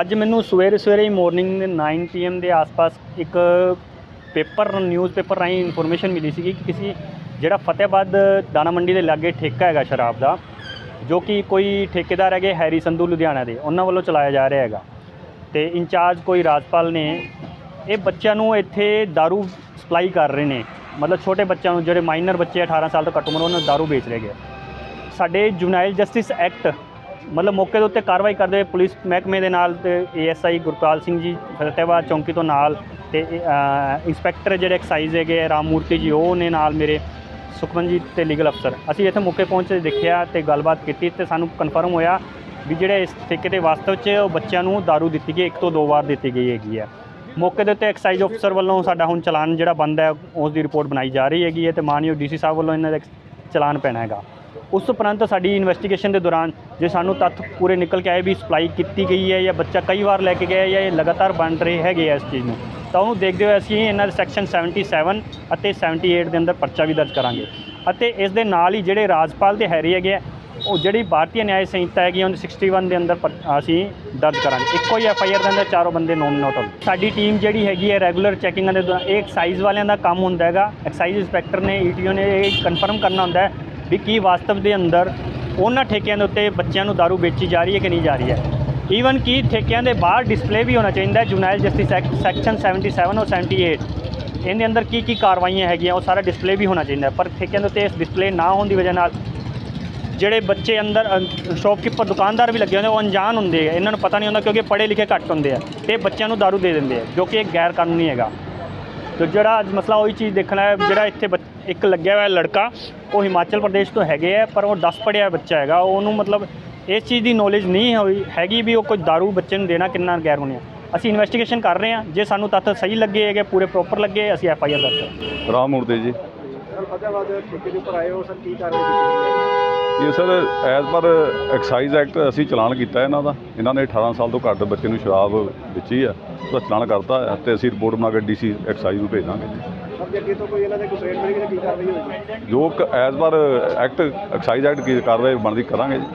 ਅੱਜ ਮੈਨੂੰ ਸਵੇਰੇ ਸਵੇਰੇ ਹੀ ਮਾਰਨਿੰਗ 9 ਪੀਐਮ ਦੇ ਆਸ-ਪਾਸ ਇੱਕ ਪੇਪਰ ਨਿਊਜ਼ਪੇਪਰ ਰਾਹੀਂ ਇਨਫੋਰਮੇਸ਼ਨ ਮਿਲੀ ਸੀਗੀ ਕਿ ਕਿਸੇ ਜਿਹੜਾ ਫਤਿਹਬਾਦ ਦਾਣਾ ਮੰਡੀ ਦੇ ਲਾਗੇ ਠੇਕਾ ਹੈਗਾ ਸ਼ਰਾਬ ਦਾ ਜੋ ਕਿ ਕੋਈ ਠੇਕੇਦਾਰ ਹੈਗੇ ਹੈਰੀ ਸੰਧੂ ਲੁਧਿਆਣਾ ਦੇ ਉਹਨਾਂ ਵੱਲੋਂ ਚਲਾਇਆ ਜਾ ਰਿਹਾ ਹੈਗਾ ਤੇ ਇੰਚਾਰਜ ਕੋਈ ਰਾਜਪਾਲ ਨੇ ਇਹ ਬੱਚਿਆਂ ਨੂੰ ਇੱਥੇ दारू ਸਪਲਾਈ ਕਰ ਰਹੇ ਨੇ ਮਤਲਬ ਛੋਟੇ ਬੱਚਿਆਂ ਨੂੰ ਜਿਹੜੇ ਮਾਈਨਰ ਬੱਚੇ 18 ਸਾਲ ਤੋਂ ਘੱਟ ਉਮਰ ਉਹਨਾਂ ਨੂੰ दारू ਵੇਚ ਰਹੇ ਹੈਗੇ ਸਾਡੇ ਜੁਨਾਈਲ ਜਸਟਿਸ ਐਕਟ ਮਤਲਬ ਮੌਕੇ ਦੇ ਉੱਤੇ ਕਾਰਵਾਈ ਕਰਦੇ ਹੋਏ ਪੁਲਿਸ ਮਹਿਕਮੇ ਦੇ ਨਾਲ ਤੇ ਏਐਸਆਈ ਗੁਰਪਾਲ ਸਿੰਘ ਜੀ ਫਤਿਹਬਾਦ ਚੌਂਕੀ ਤੋਂ ਨਾਲ ਤੇ ਇੰਸਪੈਕਟਰ ਜਿਹੜੇ ਐਕਸਾਈਜ਼ ਹੈਗੇ ਰਾਮ ਮੂਰਤੀ ਜੀ, ਉਹ ਨੇ ਨਾਲ ਮੇਰੇ ਸੁਖਮਨਜੀਤ ਤੇ ਲੀਗਲ ਅਫਸਰ। ਅਸੀਂ ਇੱਥੇ ਮੌਕੇ ਪਹੁੰਚ ਦੇਖਿਆ ਤੇ ਗੱਲਬਾਤ ਕੀਤੀ ਤੇ ਸਾਨੂੰ ਕਨਫਰਮ ਹੋਇਆ ਵੀ ਜਿਹੜੇ ਇਸ ਠੇਕੇ ਦੇ ਵਾਸਤਵ 'ਚ ਉਹ ਬੱਚਿਆਂ ਨੂੰ दारू ਦਿੱਤੀ ਗਈ ਇੱਕ ਤੋਂ ਦੋ ਵਾਰ ਦਿੱਤੀ ਗਈ ਹੈਗੀ ਹੈ। ਮੌਕੇ ਦੇ ਉੱਤੇ ਐਕਸਾਈਜ਼ ਅਫਸਰ ਵੱਲੋਂ ਸਾਡਾ ਹੁਣ ਚਲਾਨ ਜਿਹੜਾ ਬੰਦ ਹੈ, ਉਸ ਦੀ ਰਿਪੋਰਟ ਬਣਾਈ ਜਾ ਰਹੀ ਹੈਗੀ ਹੈ ਤੇ ਮਾਨਯੋਗ ਡੀਸੀ ਸਾਹਿਬ ਵੱਲੋਂ ਇਹਨਾਂ ਦਾ ਚਲਾਨ ਪੈਣਾ ਹੈਗਾ। ਉਸ ਉਪਰੰਤ ਸਾਡੀ ਇਨਵੈਸਟੀਗੇਸ਼ਨ ਦੇ ਦੌਰਾਨ ਜੇ ਸਾਨੂੰ ਤੱਥ ਪੂਰੇ ਨਿਕਲ ਕੇ ਆਏ ਵੀ ਸਪਲਾਈ ਕੀਤੀ ਗਈ ਹੈ ਜਾਂ ਬੱਚਾ ਕਈ ਵਾਰ ਲੈ ਕੇ ਗਿਆ ਜਾਂ ਇਹ ਲਗਾਤਾਰ ਬਣ ਰਹੇ ਹੈਗੇ ਆ ਇਸ ਚੀਜ਼ ਨੂੰ ਤਾਂ ਉਹਨੂੰ ਦੇਖਦੇ ਹੋਏ ਅਸੀਂ ਇਹਨਾਂ ਦੇ ਸੈਕਸ਼ਨ 77 ਅਤੇ 78 ਦੇ ਅੰਦਰ ਪਰਚਾ ਵੀ ਦਰਜ ਕਰਾਂਗੇ ਅਤੇ ਇਸ ਦੇ ਨਾਲ ਹੀ ਜਿਹੜੇ ਰਾਜਪਾਲ ਦੇ ਹੈਰੀ ਹੈਗੇ ਆ ਉਹ ਜਿਹੜੀ ਭਾਰਤੀ ਨਿਆਇ ਸੰਹਿਤਾ ਹੈਗੀ ਆ, ਉਹਦੀ 61 ਦੇ ਅੰਦਰ ਪਰ- ਅਸੀਂ ਦਰਜ ਕਰਾਂਗੇ। ਇੱਕੋ ਹੀ ਐਫ ਆਈ ਆਰ ਦੇ ਅੰਦਰ ਚਾਰੋਂ ਬੰਦੇ ਨੋਨ ਨੋਟ ਹੋਣ ਸਾਡੀ ਟੀਮ ਜਿਹੜੀ ਹੈਗੀ ਹੈ ਰੈਗੂਲਰ ਚੈਕਿੰਗਾਂ ਦੇ ਦੌਰਾਨ ਇਹ ਐਕਸਾਈਜ਼ ਵਾਲਿਆਂ ਦਾ ਕੰਮ ਹੁੰਦਾ ਹੈਗਾ ਐਕਸਾਈਜ਼ ਇੰਸਪੈਕਟਰ ਨੇ ਈਟੀਓ ਨੇ ਇਹ ਕਨਫਰਮ ਕਰਨਾ ਹੁੰਦਾ ਹੈ ਵੀ ਕੀ ਵਾਸਤਵ ਦੇ ਅੰਦਰ ਉਹਨਾਂ ਠੇਕਿਆਂ ਦੇ ਉੱਤੇ ਬੱਚਿਆਂ ਨੂੰ दारू ਵੇਚੀ ਜਾ ਰਹੀ ਹੈ ਕਿ ਨਹੀਂ ਜਾ ਰਹੀ ਹੈ ਈਵਨ ਕਿ ਠੇਕਿਆਂ ਦੇ ਬਾਹਰ ਡਿਸਪਲੇ ਵੀ ਹੋਣਾ ਚਾਹੀਦਾ ਹੈ ਜੁਨਾਈਲ ਜਸਟਿਸ ਐਕਟ ਸੈਕਸ਼ਨ 77 ਔਰ 78 ਇਹਦੇ ਅੰਦਰ ਕੀ ਕੀ ਕਾਰਵਾਈਆਂ ਹੈਗੀਆਂ ਉਹ ਸਾਰਾ ਡਿਸਪਲੇ ਵੀ ਹੋਣਾ ਚਾਹੀਦਾ ਹੈ। ਪਰ ਠੇਕਿਆਂ ਦੇ ਉੱਤੇ ਇਸ ਡਿਸਪਲੇ ਨਾ ਹੋਣ ਦੀ ਵਜ੍ਹਾ ਨਾਲ ਜਿਹੜੇ ਬੱਚੇ ਅੰਦਰ ਸ਼ੌਪਕੀਪਰ ਦੁਕਾਨਦਾਰ ਵੀ ਲੱਗੇ ਹੁੰਦੇ ਉਹ ਅਣਜਾਣ ਹੁੰਦੇ ਆ ਇਹਨਾਂ ਨੂੰ ਪਤਾ ਨਹੀਂ ਹੁੰਦਾ ਕਿਉਂਕਿ ਪੜ੍ਹੇ ਲਿਖੇ ਘੱਟ ਹੁੰਦੇ ਆ ਤੇ ਬੱਚਿਆਂ ਨੂੰ दारू ਦੇ ਦਿੰਦੇ ਆ ਜੋ ਕਿ ਇੱਕ ਗੈਰ ਕਾਨੂੰਨੀ ਹੈਗਾ ਤੇ ਜਿਹੜਾ ਅੱਜ ਮਸਲਾ ਉਹੀ ਚੀਜ਼ ਦੇਖਣਾ ਹੈ ਜਿਹੜਾ ਇੱਥੇ ਇੱਕ ਲੱਗਿਆ ਹੋਇਆ ਲੜਕਾ ਉਹ ਹਿਮਾਚਲ ਪ੍ਰਦੇਸ਼ ਤੋਂ ਹੈਗੇ ਆ ਪਰ ਉਹ 10 ਪੜ੍ਹਿਆ ਬੱਚਾ ਹੈਗਾ ਉਹਨੂੰ ਮਤਲਬ ਇਸ ਚੀਜ਼ ਦੀ ਨੌਲੇਜ ਨਹੀਂ ਹੋਈ ਹੈਗੀ ਵੀ ਉਹ ਕੋਈ दारू ਬੱਚੇ ਨੂੰ ਦੇਣਾ ਕਿੰਨਾ ਗੈਰ ਕਾਨੂੰਨੀ ਹੈ ਅਸੀਂ ਇਨਵੈਸਟੀਗੇਸ਼ਨ ਕਰ ਰਹੇ ਹਾਂ ਜੇ ਸਾਨੂੰ ਤੱਥ ਸਹੀ ਲੱਗੇ ਹੈਗੇ ਪੂਰੇ ਪ੍ਰੋਪਰ ਲੱਗੇ ਅਸੀਂ ਐਫ ਆਈ ਆਰ ਦਰਜ ਕਰਾਂਗੇ। ਰਾਮ ਮੂਰਤੀ ਜੀ ਫਤਿਆਬਾਦ ਠੇਕੇ ਦੇ ਉੱਪਰ ਆਏ ਹੋ ਸਰ ਕੀ ਕਾਰਵਾਈ ਕੀਤੀ? ਇਹ sir as per excise act ਅਸੀਂ ਚਲਾਨ ਕੀਤਾ ਇਹਨਾਂ ਦਾ। ਇਹਨਾਂ ਨੇ 18 ਸਾਲ ਤੋਂ ਘੱਟ ਬੱਚੇ ਨੂੰ ਸ਼ਰਾਬ ਵੇਚੀ ਆ। ਉਹਦਾ ਚਲਾਨ ਕਰਤਾ ਹੈ ਤੇ ਅਸੀਂ ਰਿਪੋਰਟ ਬਣਾ ਕੇ ਡੀਸੀ ਐਕਸਾਈਜ਼ ਨੂੰ ਭੇਜ ਦਾਂਗੇ। ਜੋ as per act excise act ਕੀ ਕਾਰਵਾਈ ਬਣਦੀ ਕਰਾਂਗੇ ਜੀ।